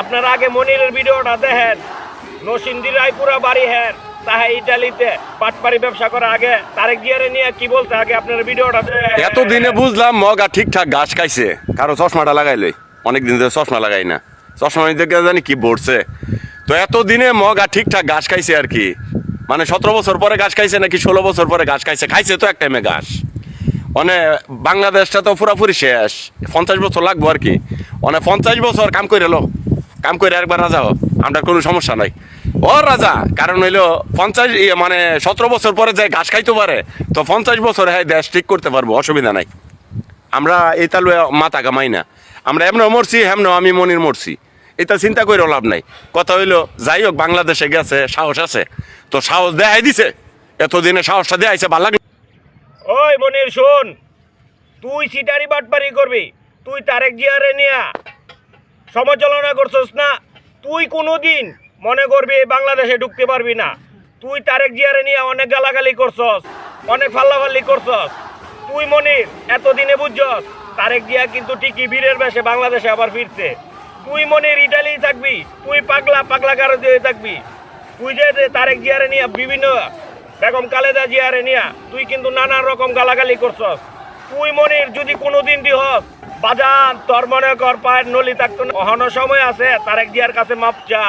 আপনারা আগে মনিরের ভিডিওটা দেখেন। নসিন্দি, রায়পুরা বাড়ি হ্যাঁ তাহা ইটালিতে পাটপাড়ি ব্যবসা করার আগে, তারেক জিয়ারে নিয়ে কি বলছে আগে আপনার ভিডিওটা দেখেন। এতদিনে বুঝলাম মগা ঠিকঠাক ঘাস খাইছে, কারও চশমাটা লাগাইলই অনেক দিন ধরে চশমা লাগাই না। চশমা দেখে জানি কি পড়ছে। তো এতদিনে মগা ঠিকঠাক ঘাস খাইছে আর কি। মানে সতেরো বছর পরে ঘাস খাইছে নাকি ষোলো বছর পরে ঘাস খাইছে? খাইছে তো এক টাইমে ঘাস। মানে বাংলাদেশটা তো পুরাপুরি শেষ। পঞ্চাশ বছর লাগবো আর কি। মানে পঞ্চাশ বছর কাম করে এলো। কাম করে একবার রাজা হোক আমরা কোনো সমস্যা নাই। ও রাজা, কারণ হইল পঞ্চাশ মানে সতেরো বছর পরে যে ঘাস খাইতে পারে, তো পঞ্চাশ বছর হ্যাঁ দেশ ঠিক করতে পারব, অসুবিধা নাই। আমরা এই তালু মাথা কামাই না। আমরা এমনও মরছি হেমনও আমি মনির মরছি। এটা চিন্তা করে লাভ নাই। কথা হইল, যাই হোক, বাংলাদেশে গেছে, সাহস আছে। তো সাহস দেখাই দিছে। এতদিনে সাহসটা দেখাইছে ভালো লাগল ওই মনির, শোন। তুই সিটারি বাটপারি করবি। তুই তারেক জিয়ারে নিয়া সমালোচনা করছস না, তুই কোনোদিন মনে করবি বাংলাদেশে ঢুকতে পারবি না। তুই তারেক জিয়ারে নিয়ে অনেক গালাগালি করছস, অনেক ফাল্লাফাল্লি করছস। তুই মনির, এতদিনে বুঝছস তারেক জিয়া কিন্তু ঠিকই বীরের বেশে বাংলাদেশে আবার ফিরছে। তুই মনির ইটালি থাকবি, তুই পাগলা পাগলা কারও দিয়ে থাকবি। তুই যে তারেক জিয়ারে নিয়ে বিভিন্ন বেগম কালেদা জিয়ারে নিয়া, তুই কিন্তু নানা রকম গালাগালি করছস। তুই মনির যদি কোনোদিন দি হোক, বাজান, তোর মনে কর পায়ের নলি থাকতো না। সময় আছে তারেক দিয়ার কাছে মাপ চা।